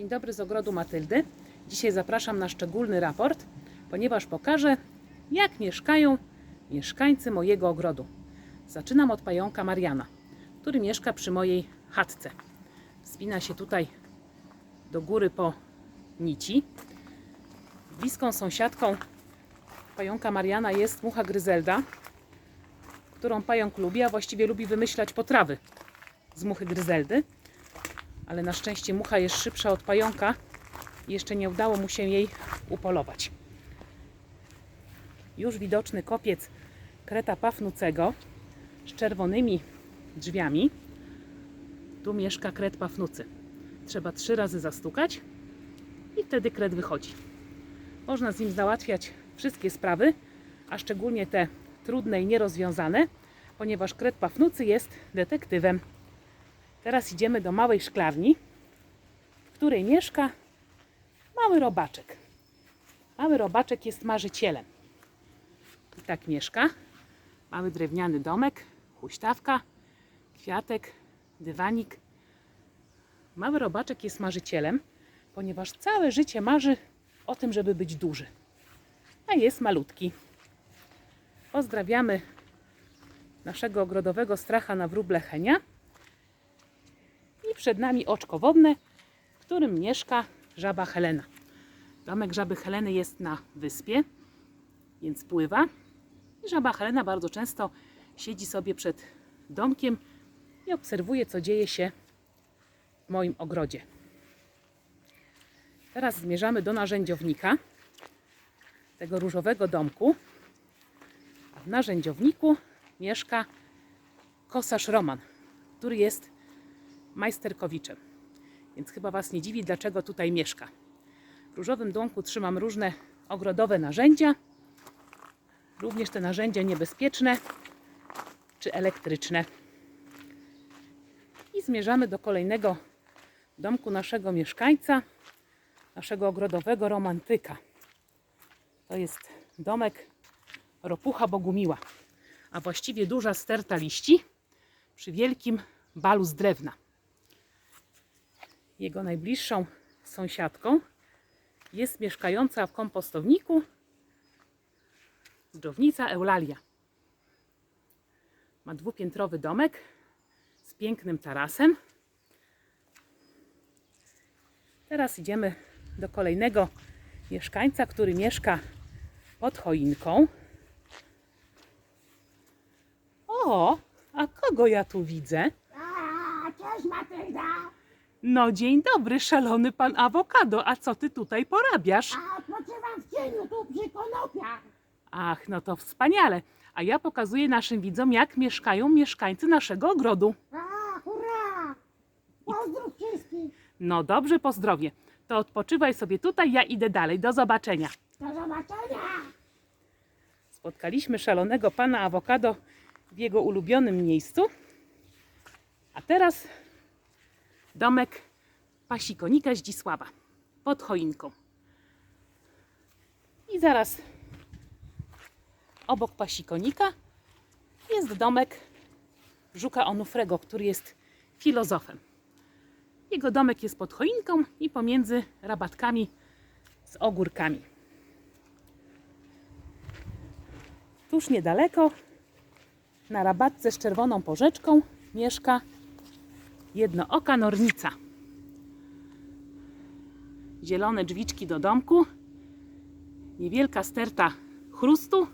Dzień dobry z ogrodu Matyldy. Dzisiaj zapraszam na szczególny raport, ponieważ pokażę, jak mieszkają mieszkańcy mojego ogrodu. Zaczynam od pająka Mariana, który mieszka przy mojej chatce. Wspina się tutaj do góry po nici. Bliską sąsiadką pająka Mariana jest mucha gryzelda, którą pająk lubi, a właściwie lubi wymyślać potrawy z muchy gryzeldy ale na szczęście mucha jest szybsza od pająka i jeszcze nie udało mu się jej upolować. Już widoczny kopiec kreta pafnucego z czerwonymi drzwiami. Tu mieszka kret pafnucy. Trzeba trzy razy zastukać i wtedy kret wychodzi. Można z nim załatwiać wszystkie sprawy, a szczególnie te trudne i nierozwiązane, ponieważ kret pafnucy jest detektywem. Teraz idziemy do małej szklarni, w której mieszka mały robaczek. Mały robaczek jest marzycielem. I tak mieszka. Mały drewniany domek, huśtawka, kwiatek, dywanik. Mały robaczek jest marzycielem, ponieważ całe życie marzy o tym, żeby być duży. A jest malutki. Pozdrawiamy naszego ogrodowego stracha na wróble Henia. Przed nami oczko wodne, w którym mieszka żaba Helena. Domek żaby Heleny jest na wyspie, więc pływa. I żaba Helena bardzo często siedzi sobie przed domkiem i obserwuje, co dzieje się w moim ogrodzie. Teraz zmierzamy do narzędziownika tego różowego domku. A w narzędziowniku mieszka kosarz Roman, który jest majsterkowiczem. Więc chyba Was nie dziwi, dlaczego tutaj mieszka. W różowym domku trzymam różne ogrodowe narzędzia, również te narzędzia niebezpieczne czy elektryczne. I zmierzamy do kolejnego domku naszego mieszkańca, naszego ogrodowego romantyka. To jest domek Ropucha Bogumiła, a właściwie duża sterta liści przy wielkim balu z drewna. Jego najbliższą sąsiadką jest mieszkająca w kompostowniku dżownica Eulalia. Ma dwupiętrowy domek z pięknym tarasem. Teraz idziemy do kolejnego mieszkańca, który mieszka pod choinką. O, a kogo ja tu widzę? A, cześć Matylda! No dzień dobry, szalony pan awokado, a co ty tutaj porabiasz? A odpoczywam w cieniu tu przy konopiach. Ach, no to wspaniale. A ja pokazuję naszym widzom, jak mieszkają mieszkańcy naszego ogrodu. A, hurra! Pozdrów wszystkich! No dobrze, pozdrowie. To odpoczywaj sobie tutaj, ja idę dalej. Do zobaczenia. Do zobaczenia! Spotkaliśmy szalonego pana awokado w jego ulubionym miejscu. A teraz domek pasikonika Zdzisława pod choinką. I zaraz obok pasikonika jest domek Żuka Onufrego, który jest filozofem. Jego domek jest pod choinką i pomiędzy rabatkami z ogórkami. Tuż niedaleko, na rabatce z czerwoną porzeczką, mieszka jednooka nornica. Zielone drzwiczki do domku, niewielka sterta chrustu.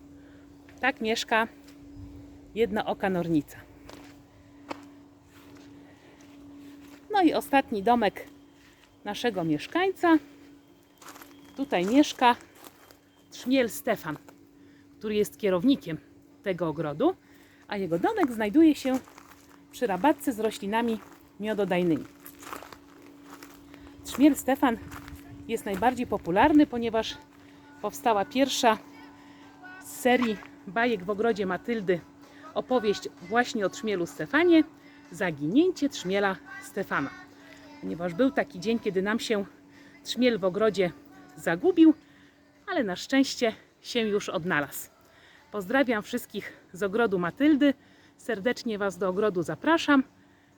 Tak mieszka jednooka nornica. No i ostatni domek naszego mieszkańca. Tutaj mieszka trzmiel Stefan który jest kierownikiem tego ogrodu, a jego domek znajduje się przy rabatce z roślinami miododajnymi. Trzmiel Stefan jest najbardziej popularny, ponieważ powstała pierwsza z serii bajek w ogrodzie Matyldy opowieść właśnie o trzmielu Stefanie Zaginięcie trzmiela Stefana. Ponieważ był taki dzień, kiedy nam się trzmiel w ogrodzie zagubił, ale na szczęście się już odnalazł. Pozdrawiam wszystkich z ogrodu Matyldy. Serdecznie Was do ogrodu zapraszam.